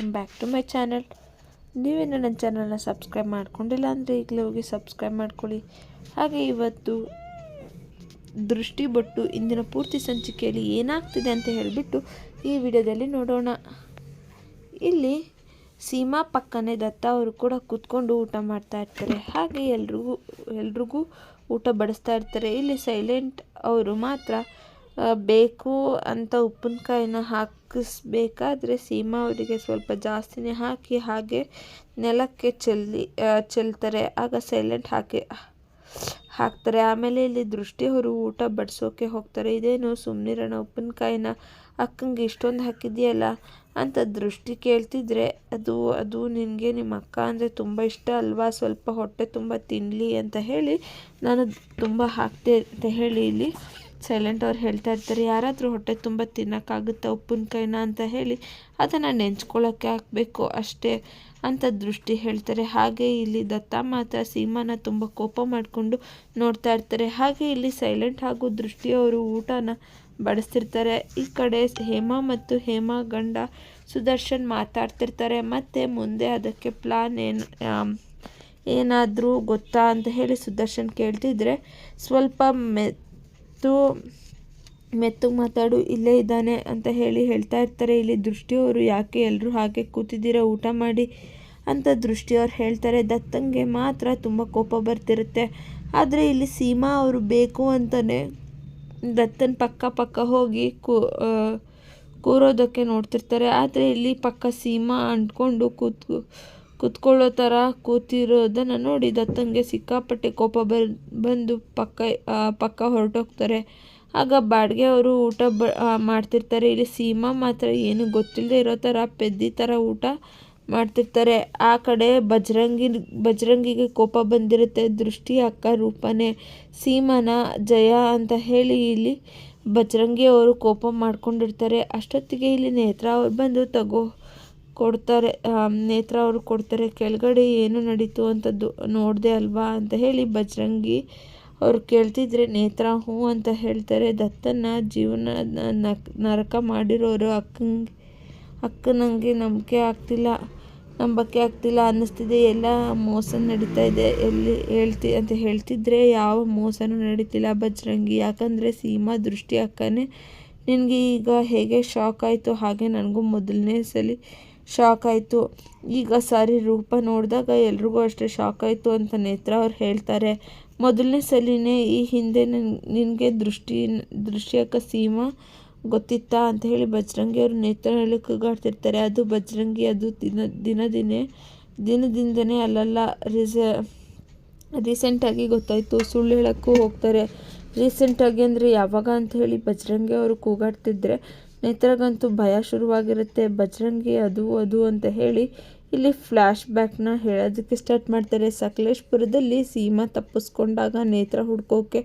Welcome back to my channel ನೀವೇನು ನನ್ನ ಚಾನಲ್ನ ಸಬ್ಸ್ಕ್ರೈಬ್ ಮಾಡ್ಕೊಂಡಿಲ್ಲ ಅಂದರೆ ಈಗಲೇ ಹೋಗಿ ಸಬ್ಸ್ಕ್ರೈಬ್ ಮಾಡ್ಕೊಳ್ಳಿ. ಹಾಗೆ ಇವತ್ತು ದೃಷ್ಟಿ ಬೊಟ್ಟು ಇಂದಿನ ಪೂರ್ತಿ ಸಂಚಿಕೆಯಲ್ಲಿ ಏನಾಗ್ತಿದೆ ಅಂತ ಹೇಳಿಬಿಟ್ಟು ಈ ವಿಡಿಯೋದಲ್ಲಿ ನೋಡೋಣ. ಇಲ್ಲಿ ಸೀಮಾ ಪಕ್ಕನೇ ದತ್ತ ಅವರು ಕೂಡ ಕೂತ್ಕೊಂಡು ಊಟ ಮಾಡ್ತಾ ಇರ್ತಾರೆ. ಹಾಗೆ ಎಲ್ರಿಗೂ ಎಲ್ರಿಗೂ ಊಟ ಬಡಿಸ್ತಾ ಇರ್ತಾರೆ. ಇಲ್ಲಿ ಸೈಲೆಂಟ್ ಅವರು ಮಾತ್ರ ಬೇಕು ಅಂತ ಉಪ್ಪಿನಕಾಯಿನ ಹಾಕಿಸ್ಬೇಕಾದ್ರೆ ಸೀಮಾ ಅವರಿಗೆ ಸ್ವಲ್ಪ ಜಾಸ್ತಿನೇ ಹಾಕಿ ಹಾಗೆ ನೆಲಕ್ಕೆ ಚೆಲ್ಲಿ ಚೆಲ್ತಾರೆ. ಆಗ ಸೈಲೆಂಟ್ ಹಾಕಿ, ಹಾಕ್ತಾರೆ. ಆಮೇಲೆ ಇಲ್ಲಿ ದೃಷ್ಟಿ ಅವರು ಊಟ ಬಡಿಸೋಕೆ ಹೋಗ್ತಾರೆ. ಇದೇನು ಸುಮ್ಮನಿರೋಣ ಉಪ್ಪಿನಕಾಯಿನ ಅಕ್ಕಂಗೆ ಇಷ್ಟೊಂದು ಹಾಕಿದೆಯಲ್ಲ ಅಂತ ದೃಷ್ಟಿ ಕೇಳ್ತಿದ್ರೆ ಅದು ಅದು ನಿನಗೆ ನಿಮ್ಮ ಅಕ್ಕ ಅಂದರೆ ತುಂಬ ಇಷ್ಟ ಅಲ್ವಾ? ಸ್ವಲ್ಪ ಹೊಟ್ಟೆ ತುಂಬ ತಿನ್ನಲಿ ಅಂತ ಹೇಳಿ ನಾನು ತುಂಬ ಹಾಕ್ತೆ ಅಂತ ಹೇಳಿ ಇಲ್ಲಿ ಸೈಲೆಂಟ್ ಅವ್ರು ಹೇಳ್ತಾ ಇರ್ತಾರೆ, ಯಾರಾದರೂ ಹೊಟ್ಟೆ ತುಂಬ ತಿನ್ನೋಕ್ಕಾಗುತ್ತಾ ಉಪ್ಪಿನಕಾಯಿನ ಅಂತ ಹೇಳಿ ಅದನ್ನು ನೆಂಚ್ಕೊಳ್ಳೋಕ್ಕೆ ಹಾಕಬೇಕು ಅಷ್ಟೇ ಅಂತ ದೃಷ್ಟಿ ಹೇಳ್ತಾರೆ. ಹಾಗೆ ಇಲ್ಲಿ ದತ್ತ ಮಾತ್ರ ಸೀಮಾನ ತುಂಬ ಕೋಪ ಮಾಡಿಕೊಂಡು ನೋಡ್ತಾ ಇರ್ತಾರೆ. ಹಾಗೆ ಇಲ್ಲಿ ಸೈಲೆಂಟ್ ಹಾಗೂ ದೃಷ್ಟಿಯವರು ಊಟನ ಬಡಿಸ್ತಿರ್ತಾರೆ. ಈ ಕಡೆ ಹೇಮಾ ಮತ್ತು ಹೇಮಾ ಗಂಡ ಸುದರ್ಶನ್ ಮಾತಾಡ್ತಿರ್ತಾರೆ. ಮತ್ತು ಮುಂದೆ ಅದಕ್ಕೆ ಪ್ಲಾನ್ ಏನು ಏನಾದರೂ ಗೊತ್ತಾ ಅಂತ ಹೇಳಿ ಸುದರ್ಶನ್ ಕೇಳ್ತಿದ್ರೆ, ಸ್ವಲ್ಪ ಮೆತ್ತು ಮೆತ್ತು ಮಾತಾಡು, ಇಲ್ಲೇ ಇದ್ದಾನೆ ಅಂತ ಹೇಳಿ ಹೇಳ್ತಾ ಇರ್ತಾರೆ. ಇಲ್ಲಿ ದೃಷ್ಟಿಯವರು ಯಾಕೆ ಎಲ್ಲರೂ ಹಾಗೆ ಕೂತಿದ್ದೀರ? ಊಟ ಮಾಡಿ ಅಂತ ದೃಷ್ಟಿಯವ್ರು ಹೇಳ್ತಾರೆ. ದತ್ತಂಗೆ ಮಾತ್ರ ತುಂಬ ಕೋಪ ಬರ್ತಿರುತ್ತೆ. ಆದರೆ ಇಲ್ಲಿ ಸೀಮಾ ಅವರು ಬೇಕು ಅಂತಲೇ ದತ್ತನ ಪಕ್ಕ ಪಕ್ಕ ಹೋಗಿ ಕೂರೋದಕ್ಕೆ ನೋಡ್ತಿರ್ತಾರೆ. ಆದರೆ ಇಲ್ಲಿ ಪಕ್ಕ ಸೀಮಾ ಅಂಟ್ಕೊಂಡು ಕೂತ್ ಕೂತ್ಕೊಳ್ಳೋ ಥರ ಕೂತಿರೋದನ್ನು ನೋಡಿ ದತ್ತಂಗೆ ಸಿಕ್ಕಾಪಟ್ಟೆ ಕೋಪ ಬಂದು ಪಕ್ಕ ಪಕ್ಕ ಹೊರಟೋಗ್ತಾರೆ. ಆಗ ಬಾಡಿಗೆ ಅವರು ಊಟ ಬ ಮಾಡ್ತಿರ್ತಾರೆ. ಇಲ್ಲಿ ಸೀಮಾ ಮಾತ್ರ ಏನು ಗೊತ್ತಿಲ್ಲದೆ ಇರೋ ಥರ ಪೆದ್ದಿ ಥರ ಊಟ ಮಾಡ್ತಿರ್ತಾರೆ. ಆ ಕಡೆ ಬಜರಂಗಿ, ಬಜರಂಗಿಗೆ ಕೋಪ ಬಂದಿರುತ್ತೆ. ದೃಷ್ಟಿ ಅಕ್ಕ ರೂಪನೇ. ಸೀಮಾನ ಜಯ ಅಂತ ಹೇಳಿ ಇಲ್ಲಿ ಬಜರಂಗಿ ಅವರು ಕೋಪ ಮಾಡ್ಕೊಂಡಿರ್ತಾರೆ. ಅಷ್ಟೊತ್ತಿಗೆ ಇಲ್ಲಿ ನೇತ್ರ ಅವ್ರು ಬಂದು ತಗೋ ಕೊಡ್ತಾರೆ ನೇತ್ರ ಅವರು ಕೊಡ್ತಾರೆ, ಕೆಳಗಡೆ ಏನು ನಡೀತು ಅಂತದ್ದು ನೋಡಿದೆ ಅಲ್ವಾ ಅಂತ ಹೇಳಿ ಬಜರಂಗಿ ಅವರು ಕೇಳ್ತಿದ್ರೆ, ನೇತ್ರ ಹ್ಞೂ ಅಂತ ಹೇಳ್ತಾರೆ ದತ್ತನ ಜೀವನ ನರಕ ಮಾಡಿರೋರು ಅಕ್ಕಂಗೆ, ಅಕ್ಕ ನನಗೆ ನಂಬಿಕೆ ಆಗ್ತಿಲ್ಲ, ನಂಬಕ್ಕೆ ಆಗ್ತಿಲ್ಲ ಅನ್ನಿಸ್ತಿದೆ, ಎಲ್ಲ ಮೋಸ ನಡೀತಾ ಇದೆ, ಎಲ್ಲಿ ಹೇಳ್ತಿ, ಅಂತ ಹೇಳ್ತಿದ್ರೆ ಯಾವ ಮೋಸನೂ ನಡೀತಿಲ್ಲ ಬಜರಂಗಿ, ಯಾಕಂದರೆ ಸೀಮಾ ದೃಷ್ಟಿ ಅಕ್ಕನೇ ನಿನಗೆ ಈಗ ಹೇಗೆ ಶಾಕ್ ಆಯಿತು ಹಾಗೆ ನನಗೂ ಮೊದಲನೇ ಸಲ ಶಾಕ್ ಆಯಿತು. ಈಗ ಸಾರಿ, ರೂಪ ನೋಡಿದಾಗ ಎಲ್ರಿಗೂ ಅಷ್ಟೇ ಶಾಕ್ ಆಯಿತು ಅಂತ ನೇತ್ರ ಅವ್ರು ಹೇಳ್ತಾರೆ. ಮೊದಲನೇ ಸಲಿನೇ ಈ ಹಿಂದೆ ನನ್ ನಿನಗೆ ದೃಷ್ಟಿ ದೃಶ್ಯಕ ಸೀಮಾ ಗೊತ್ತಿತ್ತಾ ಅಂತ ಹೇಳಿ ಬಜರಂಗಿ ಅವರು ನೇತ್ರನಲ್ಲಿ ಕೂಗಾಡ್ತಿರ್ತಾರೆ. ಅದು ಬಜರಂಗಿ, ಅದು ದಿನ ದಿನ ದಿನೇ ದಿನದಿಂದನೇ ಅಲ್ಲಲ್ಲ, ರಿಸ, ರೀಸೆಂಟಾಗಿ ಗೊತ್ತಾಯಿತು, ಸುಳ್ಳು ಹೇಳೋಕ್ಕೂ ಹೋಗ್ತಾರೆ. ರೀಸೆಂಟಾಗಿ ಅಂದರೆ ಯಾವಾಗ ಅಂತ ಹೇಳಿ ಬಜರಂಗಿ ಅವರು ಕೂಗಾಡ್ತಿದ್ರೆ ನೇತ್ರಗಂತೂ ಭಯ ಶುರುವಾಗಿರುತ್ತೆ. ಬಜರಂಗಿ ಅದು ಅದು ಅಂತ ಹೇಳಿ ಇಲ್ಲಿ ಫ್ಲ್ಯಾಶ್ ಬ್ಯಾಕ್ನ ಹೇಳೋದಕ್ಕೆ ಸ್ಟಾರ್ಟ್ ಮಾಡ್ತಾರೆ. ಸಕಲೇಶ್ಪುರದಲ್ಲಿ ಸೀಮಾ ತಪ್ಪಿಸ್ಕೊಂಡಾಗ ನೇತ್ರ ಹುಡ್ಕೋಕೆ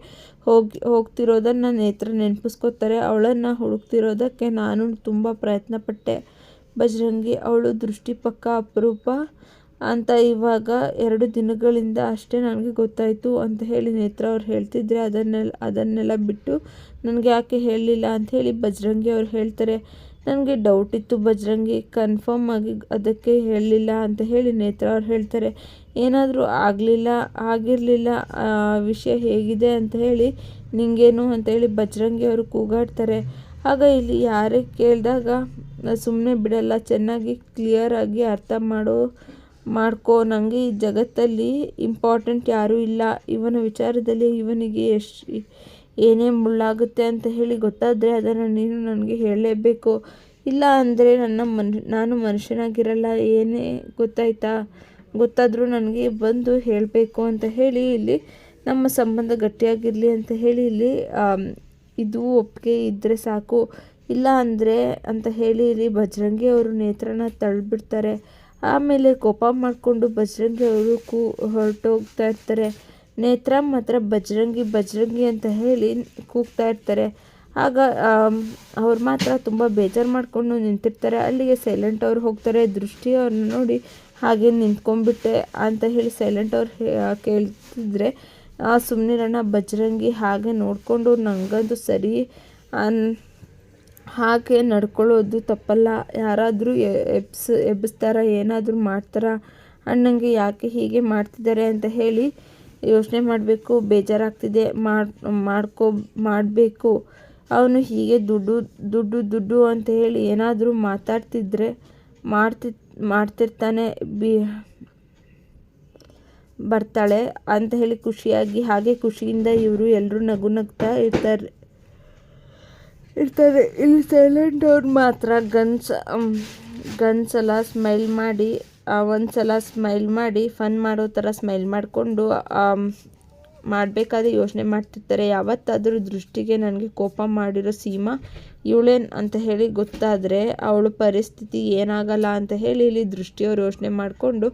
ಹೋಗಿ, ಹೋಗ್ತಿರೋದನ್ನು ನೇತ್ರ ನೆನಪಿಸ್ಕೋತಾರೆ. ಅವಳನ್ನು ಹುಡುಕ್ತಿರೋದಕ್ಕೆ ನಾನು ತುಂಬ ಪ್ರಯತ್ನ ಪಟ್ಟೆ ಬಜರಂಗಿ ಅವಳು ದೃಷ್ಟಿ ಪಕ್ಕ ಅಪರೂಪ. ಅಂತ ಇವಾಗ ಎರಡು ದಿನಗಳಿಂದ ಅಷ್ಟೇ ನನಗೆ ಗೊತ್ತಾಯಿತು ಅಂತ ಹೇಳಿ ನೇತ್ರ ಅವ್ರು ಹೇಳ್ತಿದ್ರೆ ಅದನ್ನೆಲ್ಲ ಅದನ್ನೆಲ್ಲ ಬಿಟ್ಟು ನನಗೆ ಯಾಕೆ ಹೇಳಲಿಲ್ಲ ಅಂತ ಹೇಳಿ ಬಜರಂಗಿ ಅವ್ರು ಹೇಳ್ತಾರೆ. ನನಗೆ ಡೌಟ್ ಇತ್ತು ಬಜರಂಗಿ ಕನ್ಫರ್ಮ್ ಆಗಿ ಅದಕ್ಕೆ ಹೇಳಲಿಲ್ಲ ಅಂತ ಹೇಳಿ ನೇತ್ರ ಅವ್ರು ಹೇಳ್ತಾರೆ. ಏನಾದರೂ ಆಗಲಿಲ್ಲ, ಆಗಿರಲಿಲ್ಲ ವಿಷಯ ಹೇಗಿದೆ ಅಂತ ಹೇಳಿ ನಿಂಗೇನು ಅಂತ ಹೇಳಿ ಬಜರಂಗಿ ಅವರು ಕೂಗಾಡ್ತಾರೆ. ಆಗ ಇಲ್ಲಿ ಯಾರೇ ಕೇಳಿದಾಗ ಸುಮ್ಮನೆ ಬಿಡಲ್ಲ, ಚೆನ್ನಾಗಿ ಕ್ಲಿಯರಾಗಿ ಅರ್ಥ ಮಾಡೋ ಮಾಡ್ಕೋ ನನಗೆ ಈ ಜಗತ್ತಲ್ಲಿ ಇಂಪಾರ್ಟೆಂಟ್ ಯಾರೂ ಇಲ್ಲ. ಇವನ ವಿಚಾರದಲ್ಲಿ ಇವನಿಗೆ ಎಷ್ಟು ಏನೇ ಮುಳ್ಳಾಗುತ್ತೆ ಅಂತ ಹೇಳಿ ಗೊತ್ತಾದರೆ ಅದನ್ನು ನೀನು ನನಗೆ ಹೇಳಲೇಬೇಕು. ಇಲ್ಲ ಅಂದರೆ ನನ್ನ ಮನ್, ನಾನು ಮನುಷ್ಯನಾಗಿರಲ್ಲ, ಏನೇ ಗೊತ್ತಾಯ್ತಾ? ಗೊತ್ತಾದರೂ ನನಗೆ ಬಂದು ಹೇಳಬೇಕು ಅಂತ ಹೇಳಿ ಇಲ್ಲಿ ನಮ್ಮ ಸಂಬಂಧ ಗಟ್ಟಿಯಾಗಿರಲಿ ಅಂತ ಹೇಳಿ ಇಲ್ಲಿ ಇದು ಒಪ್ಪಿಗೆ ಇದ್ದರೆ ಸಾಕು. ಇಲ್ಲ ಅಂದರೆ ಅಂತ ಹೇಳಿ ಇಲ್ಲಿ ಬಜರಂಗಿ ಅವರು ನೇತ್ರನ ತಳ್ಳಿಬಿಡ್ತಾರೆ ಆಮೇಲೆ ಕೋಪ ಮಾಡಿಕೊಂಡು ಬಜರಂಗಿ ಅವರು ಕೂ, ಹೊರಟೋಗ್ತಾ ಇರ್ತಾರೆ. ನೇತ್ರ ಮಾತ್ರ ಬಜರಂಗಿ ಬಜರಂಗಿ ಅಂತ ಹೇಳಿ ಕೂಗ್ತಾ ಇರ್ತಾರೆ. ಆಗ ಅವ್ರು ಮಾತ್ರ ತುಂಬ ಬೇಜಾರು ಮಾಡಿಕೊಂಡು ನಿಂತಿರ್ತಾರೆ. ಅಲ್ಲಿಗೆ ಸೈಲೆಂಟ್ ಅವ್ರು ಹೋಗ್ತಾರೆ. ದೃಷ್ಟಿ ಅವ್ರನ್ನ ನೋಡಿ ಹಾಗೆ ನಿಂತ್ಕೊಂಡ್ಬಿಟ್ಟೆ ಅಂತ ಹೇಳಿ ಸೈಲೆಂಟ್ ಅವ್ರು ಕೇಳ್ತಿದ್ರೆ ಸುಮ್ಮನಿರೋಣ ಬಜರಂಗಿ ಹಾಗೆ ನೋಡಿಕೊಂಡು ನನಗಂತೂ ಸರಿ ಅನ್ ಹಾಗೆ ನಡ್ಕೊಳ್ಳೋದು ತಪ್ಪಲ್ಲ. ಯಾರಾದರೂ ಎಬ್ಸ್, ಎಬ್ಬಿಸ್ತಾರ, ಏನಾದರೂ ಮಾಡ್ತಾರ? ಅಣ್ಣಂಗೆ ಯಾಕೆ ಹೀಗೆ ಮಾಡ್ತಿದ್ದಾರೆ ಅಂತ ಹೇಳಿ ಯೋಚನೆ ಮಾಡಬೇಕು. ಬೇಜಾರಾಗ್ತಿದೆ. ಮಾಡಿ, ಮಾಡ್ಕೊ, ಮಾಡಬೇಕು. ಅವನು ಹೀಗೆ ದುಡ್ಡು ದುಡ್ಡು ದುಡ್ಡು ಅಂತ ಹೇಳಿ ಏನಾದರೂ ಮಾತಾಡ್ತಿದ್ರೆ ಮಾಡ್ತಿ, ಮಾಡ್ತಿರ್ತಾನೆ. ಬಿ, ಬರ್ತಾಳೆ ಅಂತ ಹೇಳಿ ಖುಷಿಯಾಗಿ, ಹಾಗೆ ಖುಷಿಯಿಂದ ಇವರು ಎಲ್ಲರೂ ನಗು ನಗ್ತಾ ಇರ್ತಾರೆ. ಇರ್ತಾರೆ ಇಲ್ಲಿ ಸೈಲೆಂಟ್ ಅವ್ರು ಮಾತ್ರ ಗನ್ಸ್ ಗನ್ಸ್ ಎಲ್ಲ ಸ್ಮೈಲ್ ಮಾಡಿ ಒಂದು ಸಲ ಸ್ಮೈಲ್ ಮಾಡಿ ಫನ್ ಮಾಡೋ ಥರ ಸ್ಮೈಲ್ ಮಾಡಿಕೊಂಡು ಮಾಡಬೇಕಾದ್ರೆ ಯೋಚನೆ ಮಾಡ್ತಿರ್ತಾರೆ. ಯಾವತ್ತಾದರೂ ದೃಷ್ಟಿಗೆ ನನಗೆ ಕೋಪ ಮಾಡಿರೋ ಸೀಮಾ ಇವಳೇನು ಅಂತ ಹೇಳಿ ಗೊತ್ತಾದರೆ ಅವಳ ಪರಿಸ್ಥಿತಿ ಏನಾಗಲ್ಲ ಅಂತ ಹೇಳಿ ಇಲ್ಲಿ ದೃಷ್ಟಿಯವ್ರು ಯೋಚನೆ ಮಾಡಿಕೊಂಡು